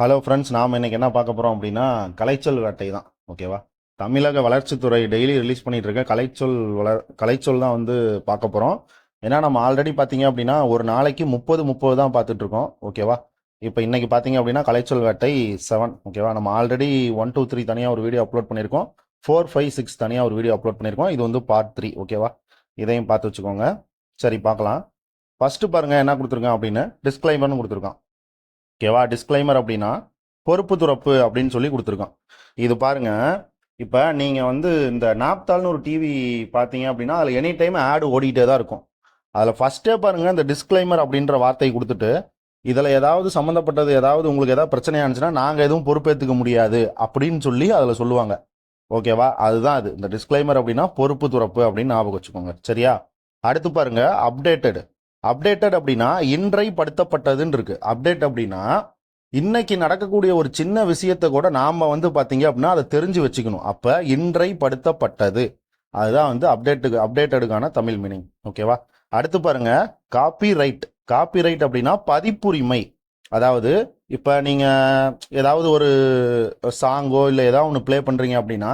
Hello friends நாம் இன்னைக்கு என்ன பார்க்க போகிறோம் அப்படின்னா கலைச்சொல் வேட்டை தான் ஓகேவா தமிழக வளர்ச்சித்துறை டெய்லி ரிலீஸ் பண்ணிகிட்டு இருக்க கலைச்சொல் வளர் கலைச்சொல் தான் வந்து பார்க்க போகிறோம் ஏன்னா நம்ம ஆல்ரெடி பார்த்தீங்க அப்படின்னா ஒரு நாளைக்கு முப்பது முப்பது தான் பார்த்துட்ருக்கோம் ஓகேவா இப்போ இன்னைக்கு பார்த்தீங்க அப்படின்னா கலைச்சொல் வேட்டை செவன் ஓகேவா நம்ம ஆல்ரெடி ஒன் டூ த்ரீ தனியாக ஒரு வீடியோ அப்லோட் பண்ணியிருக்கோம். ஃபோர் ஃபைவ் சிக்ஸ் தனியாக ஒரு வீடியோ அப்லோட் பண்ணியிருக்கோம். இது வந்து பார்ட் த்ரீ ஓகேவா இதையும் பார்த்து வச்சுக்கோங்க. சரி பார்க்கலாம். ஃபஸ்ட்டு பாருங்கள் என்ன கொடுத்துருக்கான் அப்படின்னு? டிஸ்கிளைமர்னு கொடுத்துருக்கான். ஓகேவா? டிஸ்க்ளைமர் அப்படின்னா பொறுப்பு துறப்பு அப்படின்னு சொல்லி கொடுத்துருக்கோம் இது பாருங்கள் இப்போ நீங்கள் வந்து இந்த நாப்தால்னு ஒரு டிவி பார்த்தீங்க அப்படின்னா அதில் எனி டைம் ஆடு ஓடிக்கிட்டே தான் இருக்கும். அதில் ஃபஸ்ட்டே பாருங்கள் இந்த டிஸ்க்ளைமர் அப்படின்ற வார்த்தையை கொடுத்துட்டு இதில் ஏதாவது சம்மந்தப்பட்டது ஏதாவது உங்களுக்கு ஏதாவது பிரச்சனையாக இருந்துச்சுன்னா நாங்கள் எதுவும் பொறுப்பேற்றுக்க முடியாது அப்படின்னு சொல்லி அதில் சொல்லுவாங்க. ஓகேவா? அதுதான் அது. இந்த டிஸ்க்ளைமர் அப்படின்னா பொறுப்பு துறப்பு அப்படின்னு ஞாபகம் வச்சுக்கோங்க. சரியா? அடுத்து பாருங்கள் அப்டேட்டடு அப்டேட்டட் அப்படின்னா இன்றை படுத்தப்பட்டதுன்னு இருக்கு. அப்டேட் அப்படின்னா இன்னைக்கு நடக்கக்கூடிய ஒரு சின்ன விஷயத்தை கூட நாம வந்து பாத்தீங்க அப்படின்னா அதை தெரிஞ்சு வச்சுக்கணும். அப்ப இன்றை படுத்தப்பட்டது. அதுதான் வந்து அப்டேட்டுக்கு அப்டேட்டடுக்கான தமிழ் மீனிங். ஓகேவா? அடுத்து பாருங்க. காப்பி ரைட் காப்பி ரைட் அப்படின்னா பதிப்புரிமை. அதாவது இப்ப நீங்க ஏதாவது ஒரு சாங்கோ இல்லை ஏதாவது ஒன்று ப்ளே பண்றீங்க அப்படின்னா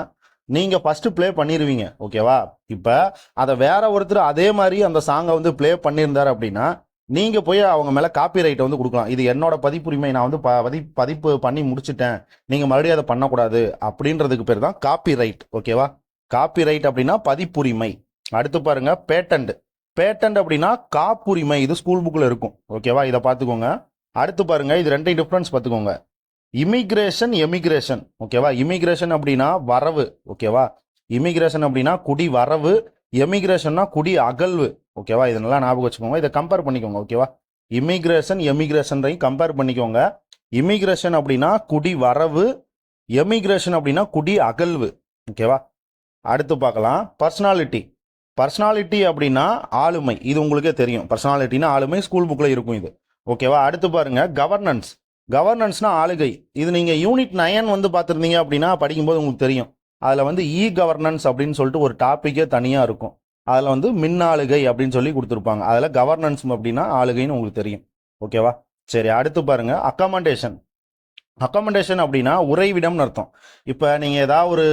நீங்கள் ஃபஸ்ட்டு ப்ளே பண்ணிடுவீங்க ஓகேவா இப்போ அதை வேற ஒருத்தர் அதே மாதிரி அந்த சாங்கை வந்து ப்ளே பண்ணியிருந்தாரு அப்படின்னா நீங்கள் போய் அவங்க மேலே காப்பி ரைட்டை வந்து கொடுக்கலாம். இது என்னோட பதிப்புரிமை நான் வந்து ப- பதி பதிப்பு பண்ணி முடிச்சுட்டேன். நீங்கள் மறுபடியும் அதை பண்ணக்கூடாது அப்படின்றதுக்கு பேர் தான் காப்பி ரைட் ஓகேவா காப்பி ரைட் அப்படின்னா பதிப்புரிமை. அடுத்து பாருங்க பேட்டன்ட் பேட்டன்ட் அப்படின்னா காப்புரிமை. இது ஸ்கூல் புக்கில் இருக்கும் ஓகேவா இதை பார்த்துக்கோங்க. அடுத்து பாருங்க இது ரெண்டையும் டிஃப்ரென்ஸ் பார்த்துக்கோங்க. இமிக்ரேஷன் எமிக்ரேஷன் ஓகேவா இமிக்ரேஷன் அப்படின்னா வரவு. ஓகேவா இமிக்ரேஷன் அப்படின்னா குடி வரவு. எமிக்ரேஷன்னா குடி அகல்வு ஓகேவா இதெல்லாம் ஞாபகம் வச்சுக்கோங்க. இதை கம்பேர் பண்ணிக்கோங்க. ஓகேவா இமிக்ரேஷன் எமிக்ரேஷன்றையும் கம்பேர் பண்ணிக்கோங்க. இமிக்ரேஷன் அப்படின்னா குடி வரவு. எமிக்ரேஷன் அப்படின்னா குடி அகல்வு ஓகேவா அடுத்து பார்க்கலாம். பர்சனாலிட்டி பர்சனாலிட்டி அப்படின்னா ஆளுமை. இது உங்களுக்கே தெரியும். பர்சனாலிட்டின்னா ஆளுமை. ஸ்கூல் புக்கில் இருக்கும் இது. ஓகேவா அடுத்து பாருங்க. கவர்னன்ஸ் கவர்னன்ஸ்னா ஆளுகை. இது நீங்கள் யூனிட் நயன் வந்து பார்த்துருந்தீங்க அப்படின்னா படிக்கும்போது உங்களுக்கு தெரியும். அதில் வந்து இ கவர்னன்ஸ் அப்படின்னு சொல்லிட்டு ஒரு டாப்பிக்கே தனியாக இருக்கும். அதில் வந்து மின்னாளுகை அப்படின்னு சொல்லி கொடுத்துருப்பாங்க. அதில் கவர்னன்ஸ் அப்படின்னா ஆளுகைன்னு உங்களுக்கு தெரியும். ஓகேவா சரி அடுத்து பாருங்கள் அக்கமெண்டேஷன் அக்கமெண்டேஷன் அப்படின்னா உறைவிடம்னு அர்த்தம். இப்போ நீங்கள் ஏதாவது ஒரு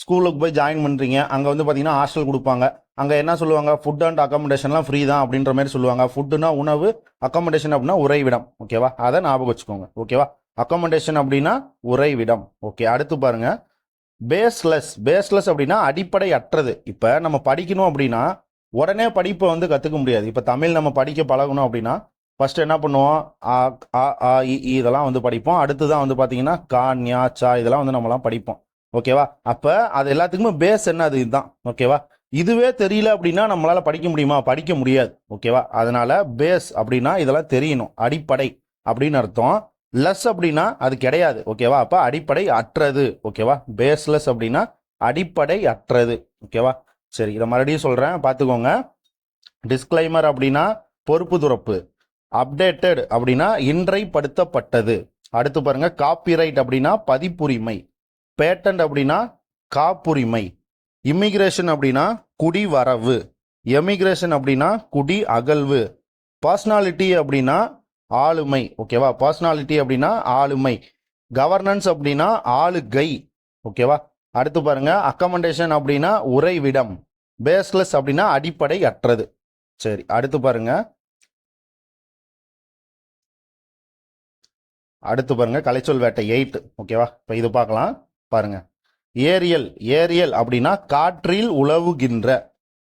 ஸ்கூலுக்கு போய் ஜாயின் பண்ணுறீங்க அங்கே வந்து பார்த்தீங்கன்னா ஹாஸ்டல் கொடுப்பாங்க. அங்கே என்ன சொல்லுவாங்க? ஃபுட் அண்ட் அக்கமடேஷன்லாம் ஃப்ரீ தான் அப்படின்ற மாதிரி சொல்லுவாங்க. ஃபுட்டுனா உணவு அக்கமடேஷன் அப்படின்னா உறைவிடம். ஓகேவா அதை ஞாபகம் வச்சுக்கோங்க. ஓகேவா அக்கமடேஷன் அப்படின்னா உறைவிடம். ஓகே அடுத்து பாருங்க. பேஸ்லெஸ் பேஸ்லெஸ் அப்படின்னா அடிப்படை அற்றது. இப்போ நம்ம படிக்கணும் அப்படின்னா உடனே படிப்பை வந்து கற்றுக்க முடியாது. இப்போ தமிழ் நம்ம படிக்க பழகணும் அப்படின்னா ஃபர்ஸ்ட் என்ன பண்ணுவோம்? ஆ ஆ ஆ இதெல்லாம் வந்து படிப்போம். அடுத்து தான் வந்து பார்த்தீங்கன்னா கா ஞா சா இதெல்லாம் வந்து நம்மலாம் படிப்போம். ஓகேவா? அப்போ அது எல்லாத்துக்குமே பேஸ் என்ன அது? இதுதான். ஓகேவா? இதுவே தெரியல அப்படின்னா நம்மளால படிக்க முடியுமா? படிக்க முடியாது. ஓகேவா? அதனால பேஸ் அப்படின்னா இதெல்லாம் தெரியணும். அடிப்படை அப்படின்னு அர்த்தம். லெஸ் அப்படின்னா அது கிடையாது. ஓகேவா? அப்ப அடிப்படை அற்றது. ஓகேவா? பேஸ்லெஸ் அப்படின்னா அடிப்படை அற்றது. ஓகேவா? சரி இதை மறுபடியும் சொல்றேன். பார்த்துக்கோங்க. டிஸ்க்ளைமர் அப்படின்னா பொறுப்பு துறப்பு. அப்டேட்டட் அப்படின்னா இன்றைப்படுத்தப்பட்டது. அடுத்து பாருங்க காப்பிரைட் அப்படின்னா பதிப்புரிமை. பேட்டன்ட் அப்படின்னா காப்புரிமை. இமிகிரேஷன் அப்படின்னா குடி வரவு எமிகிரேஷன் அப்படின்னா குடி அகல்வு பர்சனாலிட்டி அப்படின்னா ஆளுமை. ஓகேவா பர்சனாலிட்டி அப்படின்னா ஆளுமை. கவர்னன்ஸ் அப்படின்னா ஆளுகை. ஓகேவா அடுத்து பாருங்க. அக்கமண்டேஷன் அப்படின்னா உறைவிடம். பேஸ்லெஸ் அப்படின்னா அடிப்படை அற்றது சரி அடுத்து பாருங்க. அடுத்து பாருங்க. கலைச்சொல் வேட்டை எயிட் ஓகேவா இப்போ இது பார்க்கலாம். பாருங்க. ஏரியல் ஏரியல் அப்படின்னா காற்றில் உழவுகின்ற.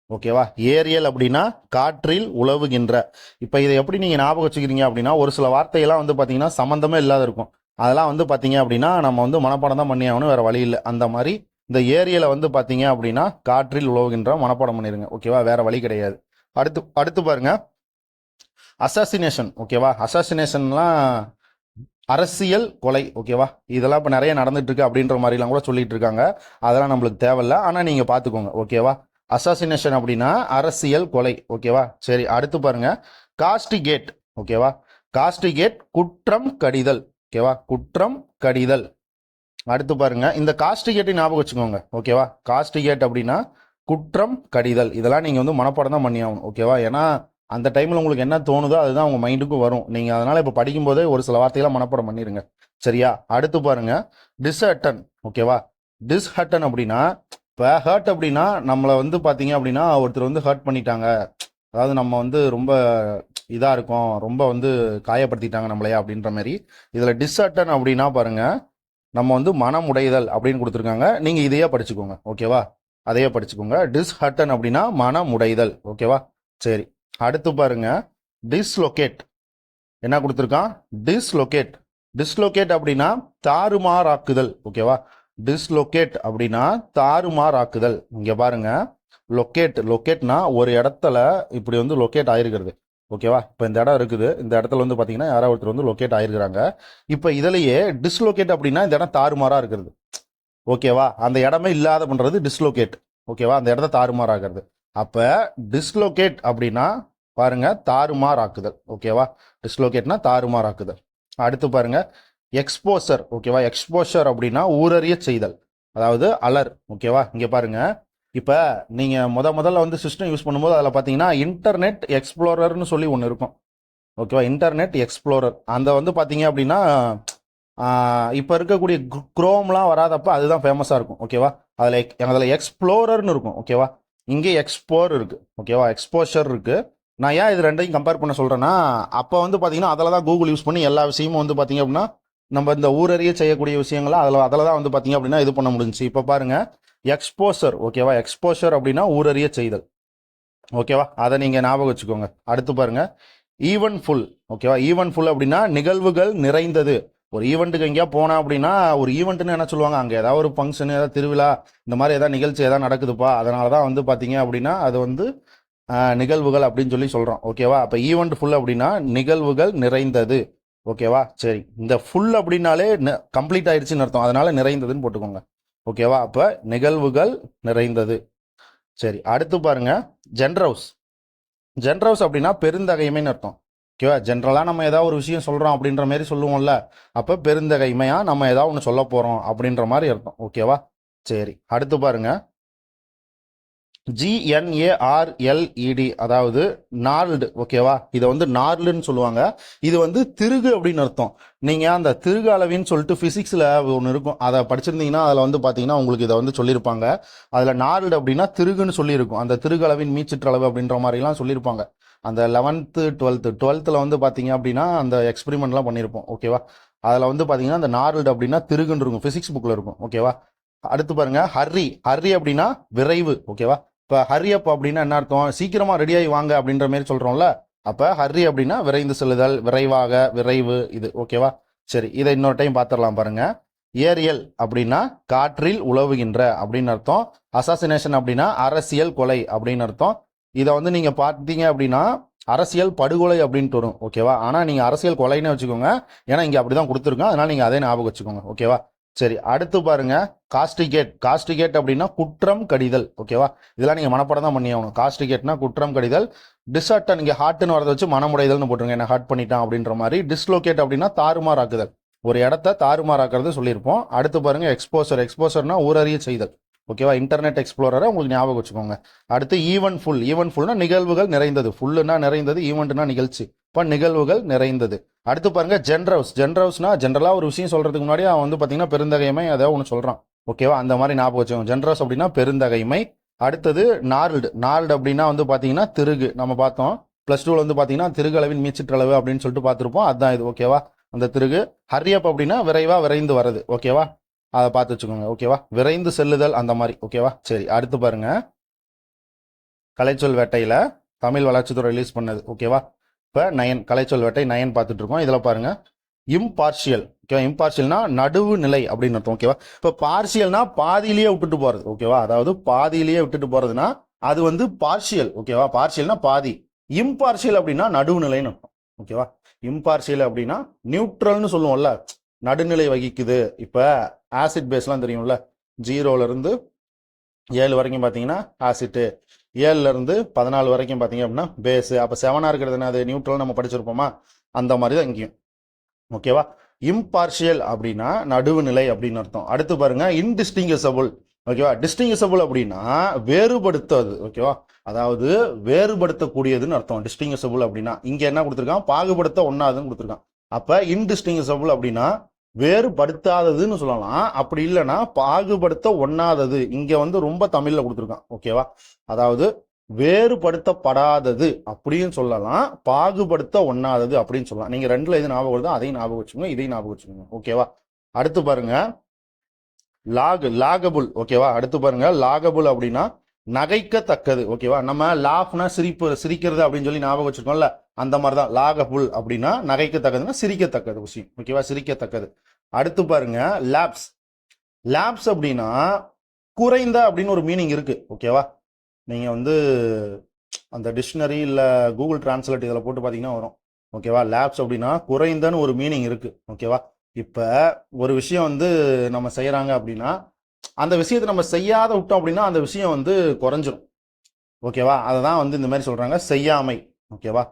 ஓகேவா ஏரியல் அப்படின்னா காற்றில் உழவுகின்ற. இப்போ இதை எப்படி நீங்கள் ஞாபகம் வச்சுக்கிறீங்க அப்படின்னா ஒரு சில வார்த்தையெல்லாம் வந்து பார்த்தீங்கன்னா சம்மந்தமே இல்லாத இருக்கும். அதெல்லாம் வந்து பார்த்தீங்க அப்படின்னா நம்ம வந்து மனப்பாடம் தான் பண்ணி ஆகணும் வேறு வழி இல்லை. அந்த மாதிரி இந்த ஏரியலை வந்து பார்த்தீங்க அப்படின்னா காற்றில் உழவுகின்ற மனப்பாடம் பண்ணிடுங்க ஓகேவா வேறு வழி கிடையாது. அடுத்து அடுத்து பாருங்க. அசாசினேஷன் ஓகேவா அசாசினேஷன்லாம் அரசியல் கொலை ஓகேவா? இதெல்லாம் இப்போ நிறைய நடந்துட்டு இருக்கு அப்படின்ற மாதிரிலாம் கூட சொல்லிட்டு இருக்காங்க. அதெல்லாம் நம்மளுக்கு தேவையில்ல. ஆனால் நீங்கள் பார்த்துக்கோங்க ஓகேவா? அசாசினேஷன் அப்படின்னா அரசியல் கொலை ஓகேவா? சரி அடுத்து பாருங்க. காஸ்டிகேட் ஓகேவா? காஸ்டிகேட் குற்றம் கடிதல் ஓகேவா? குற்றம் கடிதல். அடுத்து பாருங்க. இந்த காஸ்டிகேட்டை ஞாபகம் வச்சுக்கோங்க ஓகேவா? காஸ்டிகேட் அப்படின்னா குற்றம் கடிதல். இதெல்லாம் நீங்கள் வந்து மனப்பாடம் தான் பண்ணி ஆகணும் ஓகேவா? ஏன்னா அந்த டைமில் உங்களுக்கு என்ன தோணுதோ அதுதான் உங்கள் மைண்டுக்கும் வரும். நீங்கள் அதனால் இப்போ படிக்கும்போதே ஒரு சில வார்த்தைகளை மனப்பாடம் பண்ணிடுங்க சரியா? அடுத்து பாருங்க. டிஸ்ஹட்டன் ஓகேவா டிஸ்ஹட்டன் அப்படின்னா இப்போ ஹர்ட் அப்படின்னா நம்மளை வந்து பார்த்தீங்க அப்படின்னா ஒருத்தர் வந்து ஹர்ட் பண்ணிட்டாங்க. அதாவது நம்ம வந்து ரொம்ப இதாக இருக்கும். ரொம்ப வந்து காயப்படுத்திட்டாங்க நம்மளையா அப்படின்ற மாதிரி இதில் டிஸ்ஹட்டன் அப்படின்னா பாருங்க நம்ம வந்து மனம் உடைதல் அப்படின்னு கொடுத்துருக்காங்க. நீங்கள் இதையே படிச்சுக்கோங்க ஓகேவா அதையே படிச்சுக்கோங்க. டிஸ்ஹட்டன் அப்படின்னா மனம் உடைதல் ஓகேவா சரி. அடுத்து பாருங்க டிஸ்லொகேட் என்ன கொடுத்துருக்கான்? டிஸ்லொகேட் டிஸ்லொகேட் அப்படின்னா தாறுமாறாக்குதல். ஓகேவா டிஸ்லொகேட் அப்படின்னா தாறுமாறாக்குதல். இங்கே பாருங்க லொக்கேட் லொக்கேட்னா ஒரு இடத்துல இப்படி வந்து லொக்கேட் ஆயிருக்கிறது. ஓகேவா இப்போ இந்த இடம் இருக்குது. இந்த இடத்துல வந்து பார்த்தீங்கன்னா யாரோ ஒருத்தர் வந்து லொக்கேட் ஆயிருக்கிறாங்க. இப்போ இதிலேயே டிஸ்லொகேட் அப்படின்னா இந்த இடம் தாறுமாறாக இருக்கிறது. ஓகேவா அந்த இடமே இல்லாத பண்ணுறது டிஸ்லொகேட் ஓகேவா அந்த இடத்த தாறுமாறாகிறது அப்போ டிஸ்லோகேட் அப்படின்னா பாருங்க தாறுமாறாக்குதல். ஓகேவா டிஸ்லோகேட்னா தாறுமாறாக்குதல். அடுத்து பாருங்க எக்ஸ்போசர் ஓகேவா எக்ஸ்போஷர் அப்படின்னா ஊரறிய செய்தல். அதாவது அலர். ஓகேவா இங்கே பாருங்க. இப்போ நீங்கள் முத முதல்ல வந்து சிஸ்டம் யூஸ் பண்ணும்போது அதில் பார்த்தீங்கன்னா இன்டர்நெட் எக்ஸ்ப்ளோரர்னு சொல்லி ஒன்று இருக்கும். ஓகேவா இன்டர்நெட் எக்ஸ்ப்ளோரர் அந்த வந்து பார்த்தீங்க அப்படின்னா இப்போ இருக்கக்கூடிய குரோம்லாம் வராதப்ப அதுதான் ஃபேமஸாக இருக்கும். ஓகேவா அதில் அதில் எக்ஸ்ப்ளோரர்னு இருக்கும். ஓகேவா இங்கே எக்ஸ்போர் இருக்குது ஓகேவா எக்ஸ்போஷர் இருக்குது நான் ஏன் இது ரெண்டையும் கம்பேர் பண்ண சொல்கிறேன்னா அப்போ வந்து பார்த்தீங்கன்னா அதில் தான் கூகுள் யூஸ் பண்ணி எல்லா விஷயமும் வந்து பார்த்தீங்க அப்படின்னா நம்ம இந்த ஊரறிய செய்யக்கூடிய விஷயங்களை அதில் அதில் தான் வந்து பார்த்தீங்க அப்படின்னா இது பண்ண முடிஞ்சுச்சு. இப்போ பாருங்கள் எக்ஸ்போஷர் ஓகேவா எக்ஸ்போஷர் அப்படின்னா ஊரறிய செய்தல். ஓகேவா அதை நீங்கள் ஞாபகம் வச்சுக்கோங்க. அடுத்து பாருங்கள் ஈவன் ஃபுல் ஓகேவா ஈவன் ஃபுல் அப்படின்னா நிகழ்வுகள் நிறைந்தது. ஒரு ஈவெண்ட்டுக்கு எங்கேயா போனா அப்படின்னா ஒரு ஈவெண்ட்டுன்னு என்ன சொல்லுவாங்க? அங்கே ஏதாவது ஒரு ஃபங்க்ஷன் ஏதாவது திருவிழா இந்த மாதிரி ஏதாவது நிகழ்ச்சி ஏதாவது நடக்குதுப்பா. அதனால தான் வந்து பார்த்தீங்க அப்படின்னா அது வந்து நிகழ்வுகள் அப்படின்னு சொல்லி சொல்கிறோம் ஓகேவா அப்போ ஈவெண்ட் ஃபுல் அப்படின்னா நிகழ்வுகள் நிறைந்தது. ஓகேவா சரி. இந்த ஃபுல் அப்படின்னாலே கம்ப்ளீட் ஆயிடுச்சுன்னு அர்த்தம். அதனால நிறைந்ததுன்னு போட்டுக்கோங்க. ஓகேவா அப்போ நிகழ்வுகள் நிறைந்தது. சரி. அடுத்து பாருங்க. ஜென்ரவுஸ் ஜென்ரவுஸ் அப்படின்னா பெருந்தகைமைன்னு அர்த்தம். ஓகேவா? ஜென்ரலாக நம்ம ஏதாவது ஒரு விஷயம் சொல்கிறோம் அப்படின்ற மாதிரி சொல்லுவோம்ல. அப்போ பெருந்தகைமையாக நம்ம ஏதாவது ஒன்று சொல்ல போகிறோம் அப்படின்ற மாதிரி அர்த்தம். ஓகேவா? சரி அடுத்து பாருங்க. ஜிஎன்ஏஆர்எல்இடி அதாவது நார்ல்டு ஓகேவா? இதை வந்து நார்லுன்னு சொல்லுவாங்க. இது வந்து திருகு அப்படின்னு அர்த்தம். நீங்கள் அந்த திருகு அளவின்னு சொல்லிட்டு ஃபிசிக்ஸில் ஒன்று இருக்கும். அதை படிச்சிருந்தீங்கன்னா அதில் வந்து பார்த்தீங்கன்னா உங்களுக்கு இதை வந்து சொல்லியிருப்பாங்க. அதில் நார்ல்டு அப்படின்னா திருகுன்னு சொல்லியிருக்கும். அந்த திருகு அளவின் மீச்சிற்றளவு அப்படின்ற மாதிரிலாம் சொல்லியிருப்பாங்க. அந்த லெவன்த்து டுவெல்த்து டுவெல்த்தில் வந்து பார்த்தீங்க அப்படின்னா அந்த எக்ஸ்பெரிமெண்ட்லாம் பண்ணியிருப்போம் ஓகேவா அதில் வந்து பார்த்தீங்கன்னா அந்த நார்ல்டு அப்படின்னா திருகுன்னு இருக்கும். ஃபிசிக்ஸ் புக்கில் இருக்கும். ஓகேவா அடுத்து பாருங்க ஹர்ரி ஹர்ரி அப்படின்னா விரைவு. ஓகேவா இப்போ ஹர்ரி அப் அப்படின்னா என்ன அர்த்தம்? சீக்கிரமாக ரெடியாகி வாங்க அப்படின்ற மாதிரி சொல்கிறோம்ல அப்போ ஹர்ரி அப்படின்னா விரைந்து செல்லுதல் விரைவாக விரைவு இது. ஓகேவா சரி இதை இன்னொரு டைம் பார்த்துடலாம் பாருங்க. ஏரியல் அப்படின்னா காற்றில் உழவுகின்ற அப்படின்னு அர்த்தம். அசாசினேஷன் அப்படின்னா அரசியல் கொலை அப்படின்னு அர்த்தம். இதை வந்து நீங்கள் பார்த்தீங்க அப்படின்னா அரசியல் படுகொலை அப்படின்ட்டு வரும் ஓகேவா? ஆனால் நீங்கள் அரசியல் கொலைன்னு வச்சுக்கோங்க. ஏன்னா இங்க அப்படிதான் கொடுத்துருக்கோம் அதனால நீங்கள் அதே ஞாபகம் வச்சுக்கோங்க ஓகேவா? சரி அடுத்து பாருங்க. காஸ்டிகேட் காஸ்டிகேட் அப்படின்னா குற்றம் கடிதல் ஓகேவா? இதெல்லாம் நீங்க மனப்படம் தான் பண்ணி ஆகணும். காஸ்டிகேட்னா குற்றம் கடிதல். டிஸ்அட்டன் இங்கே ஹார்ட்னு வரத வச்சு மனமுடைதல்னு போட்டுருங்க என்ன ஹார்ட் பண்ணிட்டான் அப்படின்ற மாதிரி. டிஸ்லோகேட் அப்படின்னா தாறுமாறாக்குதல். ஒரு இடத்த தாறுமாறாக்குறது சொல்லியிருப்போம். அடுத்து பாருங்க எக்ஸ்போசர் எக்ஸ்போசர்னா ஊரறிய செய்தல். ஓகேவா? இன்டர்நெட் எக்ஸ்ப்ளோரரை உங்களுக்கு ஞாபகம் வச்சுக்கோங்க. அடுத்து ஈவன் ஃபுல் ஈவன் ஃபுல்னா நிகழ்வுகள் நிறைந்தது. ஃபுல்லுனா நிறைந்தது ஈவெண்ட்னா நிகழ்ச்சி. இப்போ நிகழ்வுகள் நிறைந்தது. அடுத்து பாருங்க ஜென்ரவுஸ் ஜென்ரவுஸ்னா ஜென்ரலாக ஒரு விஷயம் சொல்றதுக்கு முன்னாடி அவன் வந்து பார்த்தீங்கன்னா பெருந்தகைமை அதாவது ஒன்று சொல்கிறான் ஓகேவா? அந்த மாதிரி ஞாபகம் வச்சுக்கோங்க. ஜென்ரஸ் அப்படின்னா பெருந்தகைமை. அடுத்தது நார்ல்டு நார்ல்டு அப்படின்னா வந்து பார்த்தீங்கன்னா திருகு. நம்ம பார்த்தோம். ப்ளஸ் டூவில் வந்து பார்த்தீங்கன்னா திருகளவின் மீச்சிற்றளவு அப்படின்னு சொல்லிட்டு பார்த்துருப்போம். அதுதான் இது. ஓகேவா? அந்த திருகு. ஹரியப் அப்படின்னா விரைவாக விரைந்து வரது ஓகேவா? அதை பார்த்து வச்சுக்கோங்க. ஓகேவா விரைந்து செல்லுதல் அந்த மாதிரி. ஓகேவா சரி அடுத்து பாருங்க. கலைச்சொல் வேட்டையில் தமிழ் வளர்ச்சித்துறை ரிலீஸ் பண்ணது. ஓகேவா இப்போ நயன் கலைச்சொல் வேட்டை நயன் பார்த்துட்டு இருக்கோம். இதில் பாருங்க. இம்பார்ஷியல் ஓகேவா இம்பார்ஷியல்னா நடுவு நிலை அப்படின்னு அர்த்தம். ஓகேவா இப்போ பார்ஷியல்னா பாதியிலேயே விட்டுட்டு போறது. ஓகேவா அதாவது பாதியிலேயே விட்டுட்டு போறதுன்னா அது வந்து பார்ஷியல் ஓகேவா பார்ஷியல்னா பாதி. இம்பார்ஷியல் அப்படின்னா நடுவுநிலைன்னு அர்த்தம். ஓகேவா இம்பார்ஷியல் அப்படின்னா நியூட்ரல்னு சொல்லுவோம்ல. நடுநிலை வகிக்குது. இப்போ ஆசிட் பேஸ்லாம் தெரியும்ல? ஜீரோலேருந்து ஏழு வரைக்கும் பார்த்தீங்கன்னா ஆசிட்டு. ஏழுலேருந்து பதினாலு வரைக்கும் பார்த்தீங்க அப்படின்னா பேஸு அப்போ செவனா இருக்கிறது என்ன அது நியூட்ரல் நம்ம படிச்சிருப்போமா? அந்த மாதிரி தான் இங்கேயும். ஓகேவா இம்பார்ஷியல் அப்படின்னா நடுவுநிலை அப்படின்னு அர்த்தம். அடுத்து பாருங்க இன்டிஸ்டிங்கிசபிள் ஓகேவா டிஸ்டிங்கிசபிள் அப்படின்னா வேறுபடுத்தது. ஓகேவா அதாவது வேறுபடுத்தக்கூடியதுன்னு அர்த்தம். டிஸ்டிங்கிசபிள் அப்படின்னா. இங்க என்ன கொடுத்துருக்கான்? பாகுபடுத்த ஒண்ணாதுன்னு கொடுத்துருக்கான். அப்ப இன்டிஸ்டிங்கிசபிள் அப்படின்னா வேறுபடுத்தாததுன்னு சொல்லலாம். அப்படி இல்லைன்னா பாகுபடுத்த ஒண்ணாதது. இங்க வந்து ரொம்ப தமிழ்ல கொடுத்துருக்கான். ஓகேவா அதாவது வேறுபடுத்தப்படாதது அப்படின்னு சொல்லலாம். பாகுபடுத்த ஒண்ணாதது அப்படின்னு சொல்லலாம். நீங்க ரெண்டுல எது ஞாபகம் வருதோ அதையும் ஞாபகம் வச்சுக்கோங்க. இதையும் ஞாபகம் வச்சுக்கோங்க. ஓகேவா அடுத்து பாருங்க. லாகு லாகபுல். ஓகேவா அடுத்து பாருங்க. லாகபுல் அப்படின்னா நகைக்கத்தக்கது. ஓகேவா? நம்ம லாஃப்னா சிரிப்பு சிரிக்கிறது அப்படின்னு சொல்லி ஞாபகம் வச்சுருக்கோம்ல? அந்த மாதிரி தான். லாகபுல் அப்படின்னா நகைக்கத்தக்கதுன்னா சிரிக்கத்தக்கது விஷயம். ஓகேவா? சிரிக்கத்தக்கது. அடுத்து பாருங்க லேப்ஸ். லேப்ஸ் அப்படின்னா குறைந்த அப்படின்னு ஒரு மீனிங் இருக்கு. ஓகேவா? நீங்க வந்து அந்த டிக்ஷனரி இல்லை கூகுள் டிரான்ஸ்லேட் இதில் போட்டு பார்த்தீங்கன்னா வரும். ஓகேவா? லேப்ஸ் அப்படின்னா குறைந்தன்னு ஒரு மீனிங் இருக்கு. ஓகேவா? இப்போ ஒரு விஷயம் வந்து நம்ம செய்கிறாங்க அப்படின்னா அந்த விஷயத்தை நம்ம செய்யாத விட்டோம் அப்படின்னா அந்த விஷயம் வந்து குறைஞ்சிரும். ஓகேவா? அதை தான் வந்து இந்த மாதிரி சொல்கிறாங்க செய்யாமை. ஓகேவா?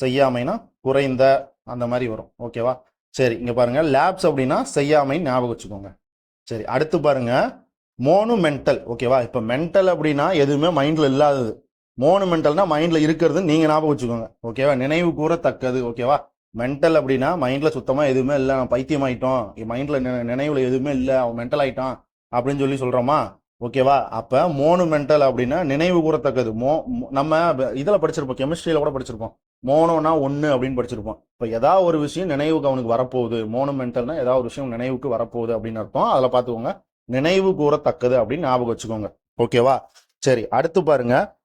செய்யாமைனா குறைந்த அந்த மாதிரி வரும். ஓகேவா? சரி இங்கே பாருங்க. லேப்ஸ் அப்படின்னா செய்யாமை ஞாபகம் வச்சுக்கோங்க. சரி அடுத்து பாருங்க. மோனுமெண்டல். ஓகேவா? இப்போ மென்டல் அப்படின்னா எதுவுமே மைண்டில் இல்லாதது. மோனுமெண்டல்னா மைண்டில் இருக்கிறது நீங்கள் ஞாபகம் வச்சுக்கோங்க. ஓகேவா? நினைவு கூறத்தக்கது. ஓகேவா? மென்டல் அப்படின்னா மைண்டில் சுத்தமாக எதுவுமே இல்லை. நான் பைத்தியம் ஆகிட்டோம் மைண்டில் நினைவில் எதுவுமே இல்லை. அவன் மென்டல் ஆகிட்டான் அப்படின்னு சொல்லி சொல்கிறோமா ஓகேவா? அப்போ மோனுமெண்டல் அப்படின்னா நினைவு கூறத்தக்கது. மோ நம்ம இதில் படிச்சிருப்போம். கெமிஸ்ட்ரியில கூட படிச்சிருப்போம். மோனோனா ஒன்று அப்படின்னு படிச்சிருப்போம். இப்போ ஏதாவது ஒரு விஷயம் நினைவுக்கு அவனுக்கு வரப்போகுது. மோனுமெண்டல்னா ஏதாவது ஒரு விஷயம் நினைவுக்கு வரப்போகுது அப்படின்னு அர்த்தம். அதில் பார்த்துக்கோங்க நினைவு கூறத்தக்கது அப்படின்னு ஞாபகம் வச்சுக்கோங்க. ஓகேவா? சரி அடுத்து பாருங்க.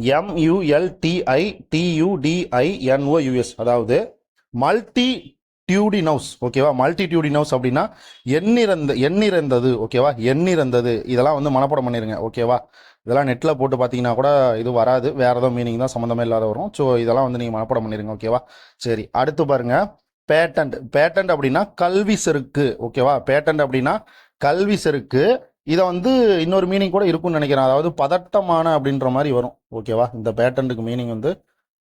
எம்யூஎல்டிஐ டியூடிஐஎன்ஓயூஎஸ் அதாவது மல்டி டியூடினவுஸ் ஓகேவா மல்டிடியூடினவுஸ் அப்படின்னா எண்ணிறந்த எண்ணிறந்தது ஓகேவா எண்ணிறந்தது. இதெல்லாம் வந்து மனப்பாடம் பண்ணிடுங்க ஓகேவா இதெல்லாம் நெட்டில் போட்டு பார்த்தீங்கன்னா கூட இது வராது. வேற ஏதோ மீனிங் தான் சம்மந்தமே இல்லாத வரும். ஸோ இதெல்லாம் வந்து நீங்கள் மனப்பாடம் பண்ணிடுங்க ஓகேவா சரி அடுத்து பாருங்கள் பேட்டன்ட் பேட்டன்ட் அப்படின்னா கல்வி செருக்கு ஓகேவா பேட்டன்ட் அப்படின்னா கல்வி செருக்கு. இதை வந்து இன்னொரு மீனிங் கூட இருக்கும்னு நினைக்கிறேன். அதாவது பதட்டமான அப்படின்ற மாதிரி வரும் ஓகேவா இந்த பேட்டன்ட்டுக்கு மீனிங் வந்து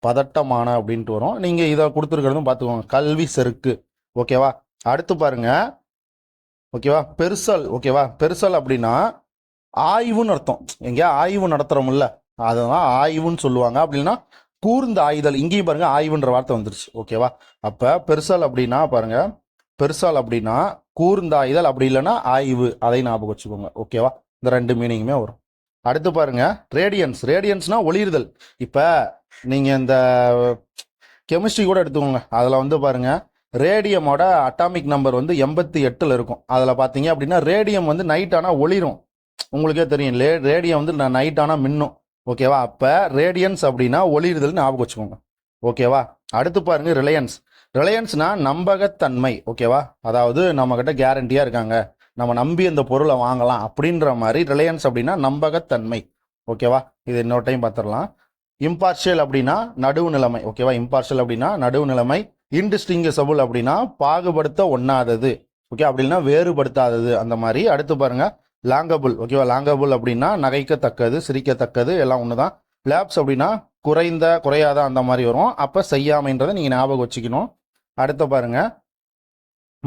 பதட்டமான அப்படின்ட்டு வரும். நீங்க இதை கொடுத்துருக்கிறதும் பார்த்துக்கோங்க. கல்வி செருக்கு. ஓகேவா? அடுத்து பாருங்க. ஓகேவா? பெருசல். ஓகேவா? பெருசல் அப்படின்னா ஆய்வுன்னு அர்த்தம். எங்கேயா ஆய்வு நடத்துறோம்ல. அதுதான் ஆய்வுன்னு சொல்லுவாங்க. அப்படின்னா கூர்ந்த ஆய்தல். இங்கேயும் பாருங்க ஆய்வுன்ற வார்த்தை வந்துருச்சு. ஓகேவா? அப்ப பெருசல் அப்படின்னா பாருங்க. பெருசால் அப்படின்னா கூர்ந்தாய்தல் அப்படி இல்லைன்னா ஆய்வு. அதை ஞாபகம் வச்சுக்கோங்க. ஓகேவா? இந்த ரெண்டு மீனிங்குமே வரும். அடுத்து பாருங்க ரேடியன்ஸ் ரேடியன்ஸ்னா ஒளிருதல். இப்போ நீங்கள் இந்த கெமிஸ்ட்ரி கூட எடுத்துக்கோங்க. அதில் வந்து பாருங்க ரேடியமோட அட்டாமிக் நம்பர் வந்து எண்பத்தி எட்டில் இருக்கும். அதில் பார்த்தீங்க அப்படின்னா ரேடியம் வந்து நைட் ஆனால் ஒளிரும். உங்களுக்கே தெரியும் லே ரேடியம் வந்து நைட் ஆனால் மின்னும். ஓகேவா அப்போ ரேடியன்ஸ் அப்படின்னா ஒளிருதல் ஞாபகம் வச்சுக்கோங்க. ஓகேவா அடுத்து பாருங்க ரிலையன்ஸ் ரிலையன்ஸ்னா நம்பகத்தன்மை. ஓகேவா அதாவது நம்மக்கிட்ட கேரண்டியாக இருக்காங்க. நம்ம நம்பி அந்த பொருளை வாங்கலாம் அப்படின்ற மாதிரி ரிலையன்ஸ் அப்படின்னா நம்பகத்தன்மை. ஓகேவா? இது இன்னொரு டைம் பார்த்துடலாம் இம்பார்ஷியல் அப்படின்னா நடுவு நிலைமை ஓகேவா? இம்பார்ஷியல் அப்படின்னா நடுவு நிலைமை இன்டிஸ்டிங்கிசபிள் அப்படின்னா பாகுபடுத்த ஒண்ணாதது. ஓகே? அப்படின்னா வேறுபடுத்தாதது. அந்த மாதிரி அடுத்து பாருங்க. லாங்கபிள் ஓகேவா? லாங்கபிள் அப்படின்னா நகைக்கத்தக்கது சிரிக்கத்தக்கது எல்லாம் ஒண்ணுதான். லேப்ஸ் அப்படின்னா குறைந்த குறையாத அந்த மாதிரி வரும். அப்போ செய்யாமைன்றதை நீங்கள் ஞாபகம் வச்சுக்கணும். அடுத்து பாருங்கள்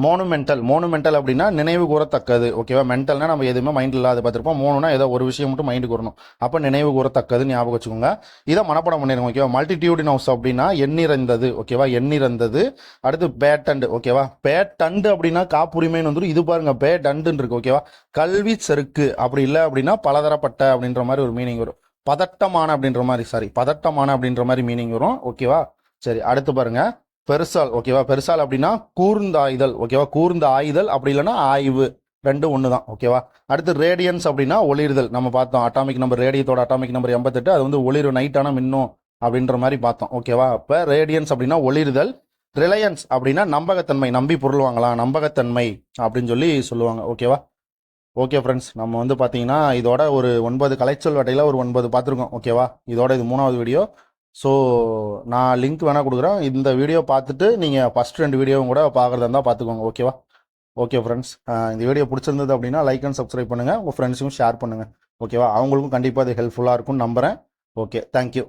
மோனுமெண்டல் மோனுமெண்டல் அப்படின்னா நினைவு கூறத்தக்கது. ஓகேவா மென்டல்னா நம்ம எதுவுமே மைண்ட் இல்லாத பார்த்துருப்போம். மோனுனா ஏதோ ஒரு விஷயம் மட்டும் மைண்டுக்கு வரணும். அப்போ நினைவு கூறத்தக்கது ஞாபகம் வச்சுக்கோங்க. இதை மனப்படம் பண்ணிடுங்க ஓகேவா மல்டிடியூடின் ஹவுஸ் அப்படின்னா எண்ணிறந்தது. ஓகேவா எண்ணிறந்தது. அடுத்து பேட்டண்ட் ஓகேவா பேட்டண்ட் அப்படின்னா காப்புரிமைன்னு வந்துடும் இது பாருங்க பேட்டண்டுன்னு இருக்கு ஓகேவா கல்வி செருக்கு. அப்படி இல்லை அப்படின்னா பலதரப்பட்ட அப்படின்ற மாதிரி ஒரு மீனிங் வரும். பதட்டமான அப்படின்ற மாதிரி சாரி பதட்டமான அப்படின்ற மாதிரி மீனிங் வரும். ஓகேவா சரி அடுத்து பாருங்க. பெருசால் ஓகேவா பெருசால் அப்படின்னா கூர்ந்த ஆயுதல் ஓகேவா கூர்ந்த ஆயுதல் அப்படி இல்லைன்னா ஆய்வு. ரெண்டு ஒன்று தான் ஓகேவா அடுத்து ரேடியன்ஸ் அப்படின்னா ஒளிர்தல். நம்ம பார்த்தோம் அட்டாமிக் நம்பர் ரேடியத்தோட அட்டாமிக் நம்பர் எண்பத்தெட்டு அது வந்து ஒளிரும் நைட்டான மின்னும் அப்படின்ற மாதிரி பார்த்தோம் ஓகேவா இப்போ ரேடியன்ஸ் அப்படின்னா ஒளிர்தல். ரிலையன்ஸ் அப்படின்னா நம்பகத்தன்மை நம்பி பொருள் வாங்கலாம் நம்பகத்தன்மை அப்படின்னு சொல்லி சொல்லுவாங்க ஓகேவா ஓகே ஃப்ரெண்ட்ஸ் நம்ம வந்து பார்த்தீங்கன்னா இதோட ஒரு ஒன்பது கலைச்சொல் வட்டையில் ஒரு ஒன்பது பார்த்துருக்கோம் ஓகேவா இதோட இது மூணாவது வீடியோ ஸோ நான் லிங்க் வேணால் கொடுக்குறேன். இந்த வீடியோ பார்த்துட்டு நீங்கள் ஃபஸ்ட் ரெண்டு வீடியோவும் கூட பார்க்குறதா இருந்தால் பார்த்துக்கோங்க. ஓகேவா ஓகே ஃப்ரெண்ட்ஸ் இந்த வீடியோ பிடிச்சிருந்தது அப்படின்னா லைக் அண்ட் சப்ஸ்கிரைப் பண்ணுங்கள் உங்கள் ஃப்ரெண்ட்ஸுக்கும் ஷேர் பண்ணுங்கள் ஓகேவா அவங்களுக்கும் கண்டிப்பாக அது ஹெல்ப்ஃபுல்லாக இருக்கும்னு நம்புகிறேன் ஓகே தேங்க்யூ